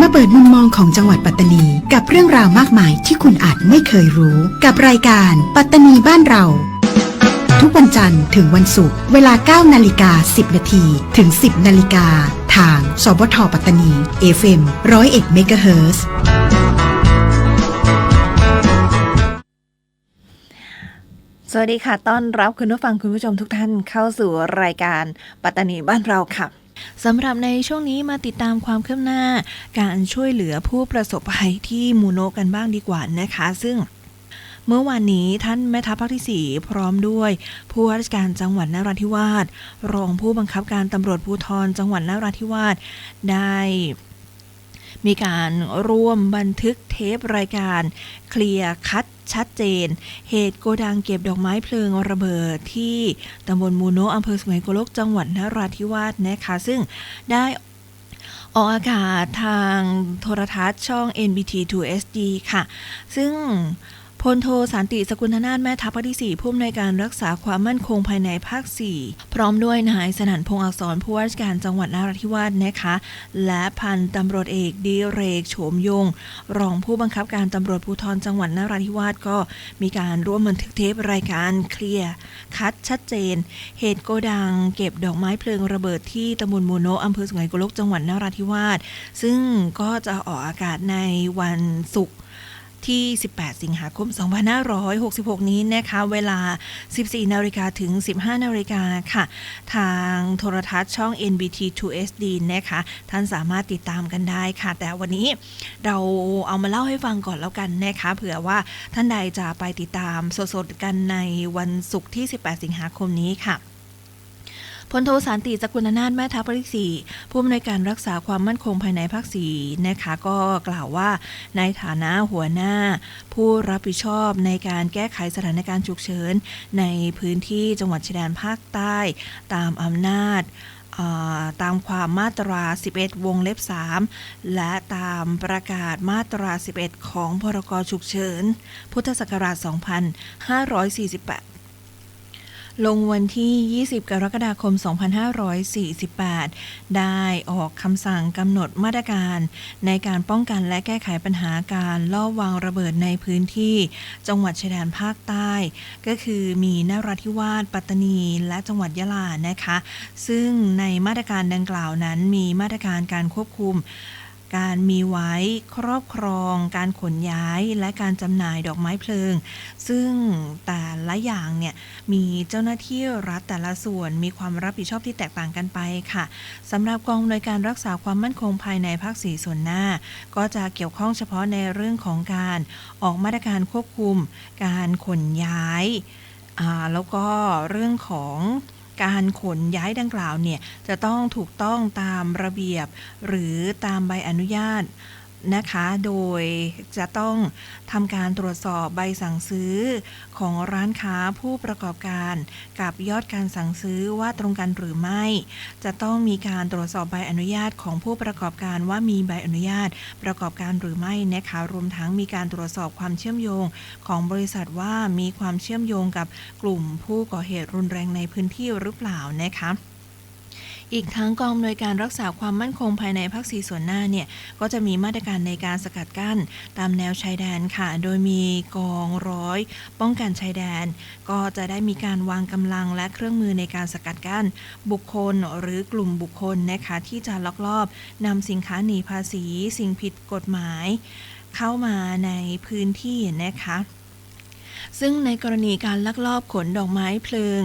มาเปิดมุมมองของจังหวัดปัตตานี กับเรื่องราวมากมายที่คุณอาจไม่เคยรู้ กับรายการปัตตานีบ้านเรา ทุกวันจันทร์ถึงวันศุกร์เวลา 9 นาฬิกา 10 นาทีถึง 10 นาฬิกา ทาง สบทปัตตานี FM 101เมกะเฮิร์สวัสดีค่ะ ต้อนรับคุณผู้ฟังคุณผู้ชมทุกท่านเข้าสู่รายการปัตตานีบ้านเราค่ะ สำหรับในช่วงนี้มาติดตามความคืบหน้า การช่วยเหลือผู้ประสบภัยที่มูโนกันบ้างดีกว่านะคะ ซึ่งเมื่อวานนี้ท่านแม่ทัพภาคที่ 4 พร้อมด้วย ผู้ว่าราชการจังหวัดนราธิวาสรองผู้บังคับการตำรวจภูธรจังหวัดนราธิวาสได้ มีการร่วมบันทึกเทปรายการ เคลียร์คัดชัดเจน เหตุโกดังเก็บดอกไม้เพลิงระเบิดที่ตำบลมูโนอำเภอสุไหงโกลกจังหวัดนราธิวาสนะคะซึ่งได้ออกอากาศทางโทรทัศน์ช่อง NBT 2 SD ค่ะ ซึ่ง พลโทสันติสกุลธนาถแม่ทัพภาคที่ 4 ผู้อำนวยการรักษาความมั่นคงภายในภาค 4 พร้อมด้วยนายสนั่นพงษ์อักษรผู้ว่าราชการจังหวัดนราธิวาสนะคะ และพันตำรวจเอกดีเรกโฉมยง รองผู้บังคับการตำรวจภูธรจังหวัดนราธิวาสก็มีการร่วมบันทึกเทปรายการเคลียร์คัดชัดเจน เหตุโกดังเก็บดอกไม้เพลิงระเบิดที่ตำบลมูโนอำเภอสุไหงโกลกจังหวัดนราธิวาสซึ่งก็จะออกอากาศในวันศุกร์ ที่ 18 สิงหาคม 2566 นี้นะคะ เวลา 14 นาฬิกาถึง 15 นาฬิกาค่ะ ทางโทรทัศน์ช่อง NBT 2 SD นะคะ ท่านสามารถติดตามกันได้ค่ะ แต่วันนี้เราเอามาเล่าให้ฟังก่อนแล้วกันนะคะ เผื่อว่าท่านใดจะไปติดตามสดๆกันในวันศุกร์ที่ 18 สิงหาคมนี้ค่ะ พลโทสันติสกุลนาถแม่ทัพภาคที่สี่ผู้อำนวยการรักษาความมั่นคงภายในภาคสี่นะคะก็กล่าวว่าในฐานะหัวหน้า ผู้รับผิดชอบในการแก้ไขสถานการณ์ฉุกเฉิน ในพื้นที่จังหวัดชายแดนภาคใต้ ตามอำนาจตามความมาตรา 11 วงเล็บ 3 และตามประกาศมาตรา 11 ของพรกฉุกเฉิน พุทธศักราช 2548 ลงวันที่ 20 กรกฎาคม 2548 ได้ออกคำสั่งกำหนดมาตรการ ในการป้องกันและแก้ไขปัญหาการลอบวางระเบิดในพื้นที่ จังหวัดชายแดนภาคใต้ ก็คือมีนราธิวาสปัตตานี และจังหวัดยะลานะคะ ซึ่งในมาตรการดังกล่าวนั้นมีมาตรการการควบคุม การมีไว้ครอบครอง การขนย้ายและการจำหน่ายดอกไม้เพลิง ซึ่งแต่ละอย่างเนี่ยมีเจ้าหน้าที่รัฐแต่ละส่วนมีความรับผิดชอบที่แตกต่างกันไปค่ะสำหรับกองอำนวยการรักษาความมั่นคงภายในภาคสีส่วนหน้า ก็จะเกี่ยวข้องเฉพาะในเรื่องของการออกมาตรการควบคุม การขนย้ายแล้วก็เรื่องของ การขนย้ายดังกล่าวเนี่ยจะต้องถูกต้องตามระเบียบ หรือตามใบอนุญาต นะคะ โดยจะต้องทำการตรวจสอบใบสั่งซื้อของร้านค้าผู้ประกอบการกับยอดการสั่งซื้อว่าตรงกันหรือไม่ จะต้องมีการตรวจสอบใบอนุญาตของผู้ประกอบการว่ามีใบอนุญาตประกอบการหรือไม่นะคะรวมทั้งมีการตรวจสอบความเชื่อมโยงของบริษัทว่ามีความเชื่อมโยงกับกลุ่มผู้ก่อเหตุรุนแรงในพื้นที่หรือเปล่านะคะ อีกทั้งกองอำนวยการรักษาความมั่นคงภายในภาคสีส่วนหน้าเนี่ยก็จะมีมาตรการในการสกัดกั้นตามแนวชายแดนค่ะ โดยมีกองร้อย ป้องกันชายแดน ก็จะได้มีการวางกำลังและเครื่องมือในการสกัดกั้น บุคคลหรือกลุ่มบุคคลนะคะที่จะลักลอบนำสินค้าหนีภาษี สิ่งผิดกฎหมาย เข้ามาในพื้นที่นะคะ ซึ่งในกรณีการลักลอบขนดอกไม้เพลิง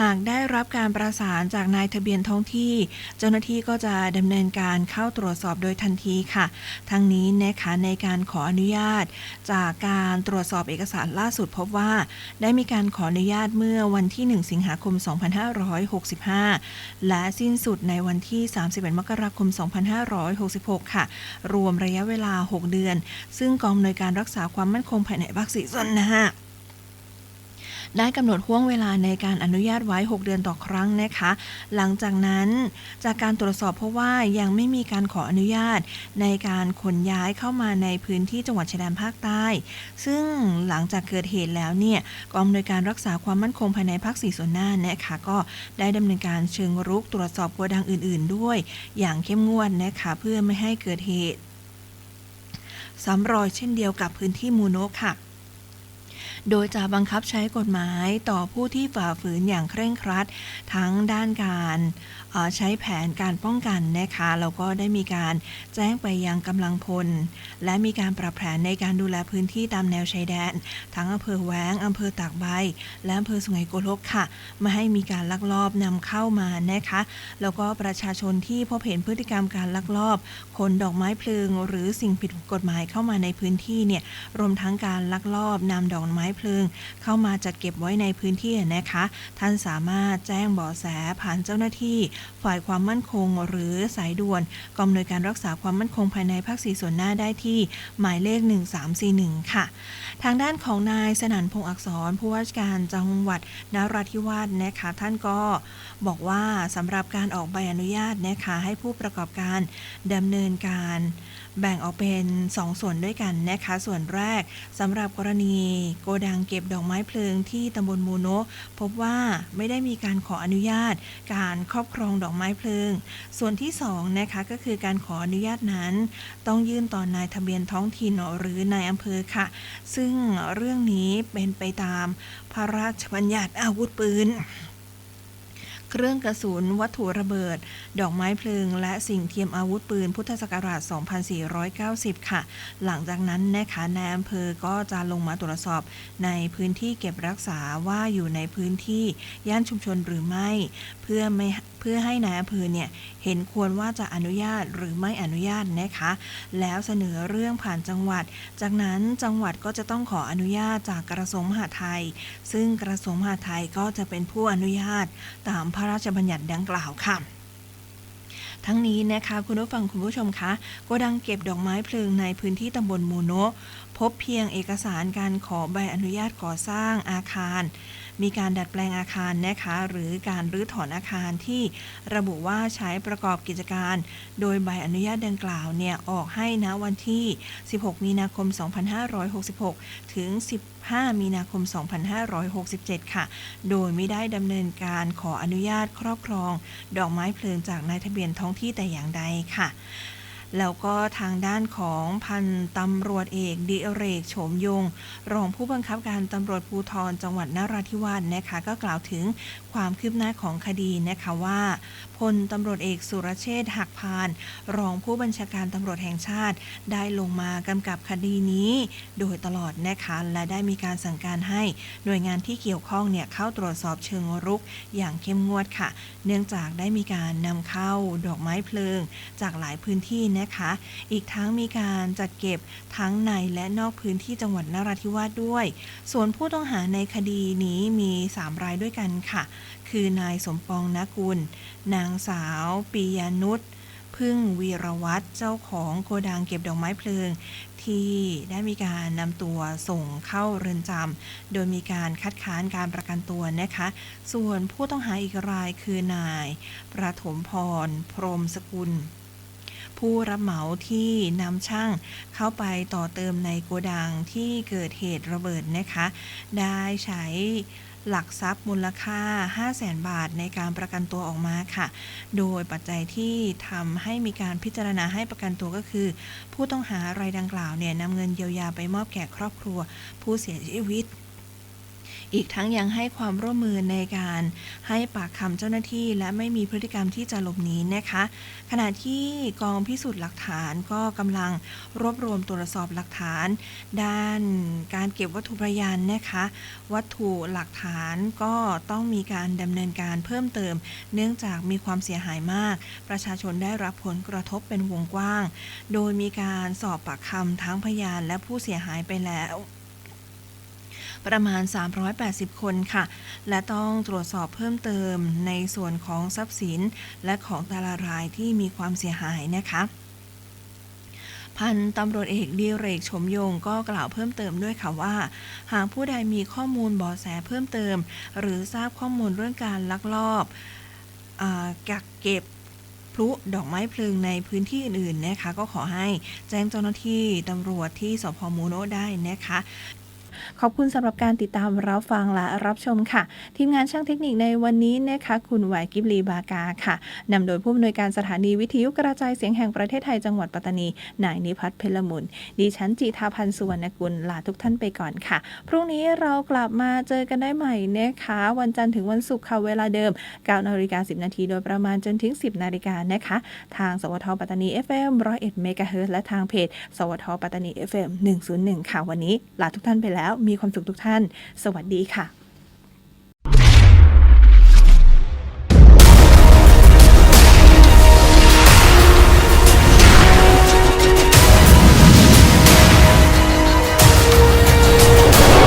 หากได้รับการประสานจากนายทะเบียนท้องที่ เจ้าหน้าที่ก็จะดำเนินการเข้าตรวจสอบโดยทันทีค่ะ ทั้งนี้นะคะในการขออนุญาต จากการตรวจสอบเอกสารล่าสุดพบว่า ได้มีการขออนุญาตเมื่อวันที่ 1 สิงหาคม 2565 และสิ้นสุดในวันที่ 31 มกราคม 2566 ค่ะ รวมระยะเวลา 6 เดือน ซึ่งกองอำนวยการรักษาความมั่นคงภายในภาคสีส่วนหน้า ได้กำหนดห่วงเวลาในการอนุญาตไว้ 6 เดือนต่อครั้งนะคะ หลังจากนั้นจากการตรวจสอบเพราะว่ายังไม่มีการขออนุญาตในการขนย้ายเข้ามาในพื้นที่จังหวัดชายแดนภาคใต้ ซึ่งหลังจากเกิดเหตุแล้วเนี่ยกองอำนวยการรักษาความมั่นคงภายในภาคสี่ส่วนหน้านะคะก็ได้ดำเนินการเชิงรุกตรวจสอบโกดังอื่น ๆ ด้วย อย่างเข้มงวดนะคะเพื่อไม่ให้เกิดเหตุซ้ำรอยเช่นเดียวกับพื้นที่มูโนะค่ะ โดยจะบังคับใช้กฎหมายต่อผู้ที่ฝ่าฝืนอย่างเคร่งครัด ทั้งด้านการใช้แผนการป้องกันนะคะแล้วก็ได้มีการแจ้งไปยังกำลังพล และมีการปรับแผนในการดูแลพื้นที่ตามแนวชายแดน ทั้งอำเภอแหวงอำเภอตากใบ และอำเภอสุไหงโกลกค่ะไม่ให้มีการลักลอบนำเข้ามานะคะแล้วก็ประชาชนที่พบเห็นพฤติกรรมการลักลอบขนดอกไม้เพลิง หรือสิ่งผิดกฎหมายเข้ามาในพื้นที่เนี่ยรวมทั้งการลักลอบนำดอกไม้เพลิง เข้ามาจัดเก็บไว้ในพื้นที่นะคะ ท่านสามารถแจ้งเบาะแสผ่านเจ้าหน้าที่ ฝ่ายความมั่นคงหรือสายด่วนกองอำนวยการรักษาความมั่นคงภายในภาคสีส่วนหน้าได้ที่หมายเลข 1341 ค่ะ ทางด้านของนายสนันพงษ์อักษรผู้ว่าการจังหวัดนราธิวาสนะคะท่านก็บอกว่าสำหรับการออกใบอนุญาตนะคะให้ผู้ประกอบการดำเนินการแบ่งออกเป็น 2 ส่วนด้วยกันนะคะส่วนแรกสำหรับกรณีโกดังเก็บดอกไม้เพลิงที่ตำบลมูโนพบว่าไม่ได้มีการขออนุญาต การครอบครองดอกไม้เพลิง ส่วนที่2นะคะก็คือการขออนุญาตนั้น ต้องยื่นต่อนายทะเบียนท้องถิ่นหรือนายอำเภอค่ะ ซึ่งเรื่องนี้เป็นไปตามพระราชบัญญัติอาวุธปืน เครื่องกระสุน วัตถุระเบิด ดอกไม้เพลิง และสิ่งเทียมอาวุธปืนพุทธศักราช 2490 ค่ะ หลังจากนั้นนะคะนายอำเภอก็จะลงมาตรวจสอบในพื้นที่เก็บรักษาว่าอยู่ในพื้นที่ย่านชุมชนหรือไม่ เพื่อไม่เพื่อให้นายอำเภอเนี่ยเห็นควรว่าจะอนุญาตหรือไม่อนุญาตนะคะ แล้วเสนอเรื่องผ่านจังหวัด จากนั้นจังหวัดก็จะต้องขออนุญาตจากกระทรวงมหาดไทย ซึ่งกระทรวงมหาดไทยก็จะเป็นผู้อนุญาตตามพระราชบัญญัติดังกล่าวค่ะทั้งนี้นะคะคุณผู้ฟังคุณผู้ชมคะโกดังเก็บดอกไม้เพลิงในพื้นที่ตำบลมูโน พบเพียงเอกสารการขอใบอนุญาตก่อสร้างอาคาร มีการดัดแปลงอาคารนะคะหรือการรื้อถอนอาคารที่ระบุว่าใช้ประกอบกิจการ โดยใบอนุญาตดังกล่าวเนี่ยออกให้นะวันที่ 16 มีนาคม 2566 ถึง 15 มีนาคม 2567 ค่ะ โดยไม่ได้ดำเนินการขออนุญาตครอบครอง ดอกไม้เพลิงจากนายทะเบียนท้องที่แต่อย่างใดค่ะ แล้วก็ทางด้านของพันตำรวจเอกดิเรกโฉมยง รองผู้บังคับการตำรวจภูธรจังหวัดนราธิวาสนะคะ ก็กล่าวถึงความคืบหน้าของคดีนะคะว่าพลตำรวจเอกสุรเชษฐ์หักพาน รองผู้บัญชาการตำรวจแห่งชาติ ได้ลงมากำกับคดีนี้ โดยตลอดนะคะและได้มีการสั่งการให้หน่วยงานที่เกี่ยวข้องเนี่ยเข้าตรวจสอบเชิงรุกอย่างเข้มงวดค่ะ เนื่องจากได้มีการนำเข้าดอกไม้เพลิง จากหลายพื้นที่นะคะ อีกทั้งมีการจัดเก็บทั้งในและนอกพื้นที่จังหวัดนราธิวาสด้วย ส่วนผู้ต้องหาในคดีนี้มี 3 รายด้วยกันค่ะ คือนายสมปองนกุล นางสาวปียานุชพึ่งวีรวัตรเจ้าของโกดังเก็บดอกไม้เพลิง ที่ได้มีการนำตัวส่งเข้าเรือนจำโดยมีการคัดค้านการประกันตัวนะคะ ส่วนผู้ต้องหาอีกรายคือนาย ประถมพร พรหมสกุล ผู้รับเหมาที่นำช่างเข้าไปต่อเติมในโกดังที่เกิดเหตุระเบิดนะคะ ได้ใช้หลักทรัพย์มูลค่า 500,000บาทในการประกันตัวออกมาค่ะ โดยปัจจัยที่ทำให้มีการพิจารณาให้ประกันตัวก็คือ ผู้ต้องหารายดังกล่าวเนี่ยนำเงินเยียวยาไปมอบแก่ครอบครัว ผู้เสียชีวิต อีกทั้งยังให้ความร่วมมือในการให้ปากคำเจ้าหน้าที่ และไม่มีพฤติกรรมที่จะหลบหนีนะคะ ขณะที่กองพิสูจน์หลักฐานก็กำลังรวบรวมตรวจสอบหลักฐาน ด้านการเก็บวัตถุพยานนะคะ วัตถุหลักฐานก็ต้องมีการดำเนินการเพิ่มเติม เนื่องจากมีความเสียหายมาก ประชาชนได้รับผลกระทบเป็นวงกว้าง โดยมีการสอบปากคำทั้งพยานและผู้เสียหายไปแล้ว ประมาณ 380 คนค่ะ และต้องตรวจสอบเพิ่มเติมในส่วนของทรัพย์สิน และของแต่ละรายที่มีความเสียหายนะคะพันตำรวจเอกดีเรกชมยงก็กล่าวเพิ่มเติมด้วยค่ะว่า หากผู้ใดมีข้อมูลเบาะแสเพิ่มเติม หรือทราบข้อมูลเรื่องการลักลอบอกักเก็บพลุดอกไม้เพลิงในพื้นที่อื่นๆนะคะ ก็ขอให้แจ้งเจ้าหน้าที่ตำรวจที่สพมูโนได้นะคะ ขอบคุณสำหรับการติดตามรับฟังและรับชมค่ะ ทีมงานช่างเทคนิคในวันนี้นะคะคุณไหวกิบลีบากาค่ะนำโดยผู้อำนวยการสถานีวิทยุกระจายเสียงแห่งประเทศไทยจังหวัดปัตตานี นายนิพัฒน์เพลมุนดิฉันจิตาพันธ์สุวรรณกุลลาทุกท่านไปก่อนค่ะ พรุ่งนี้เรากลับมาเจอกันได้ใหม่นะคะ วันจันทร์ถึงวันศุกร์ค่ะเวลาเดิม9นาฬิกา10 นาทีโดยประมาณจนถึง 10 นาฬิกานะคะ ทางสวทปัตตานี FM 101เมกะเฮิรตซ์และทางเพจ สวทปัตตานี FM 101 ค่ะวันนี้ลาทุกท่านไปแล้วแล้วมีความสุขทุกท่าน สวัสดีค่ะ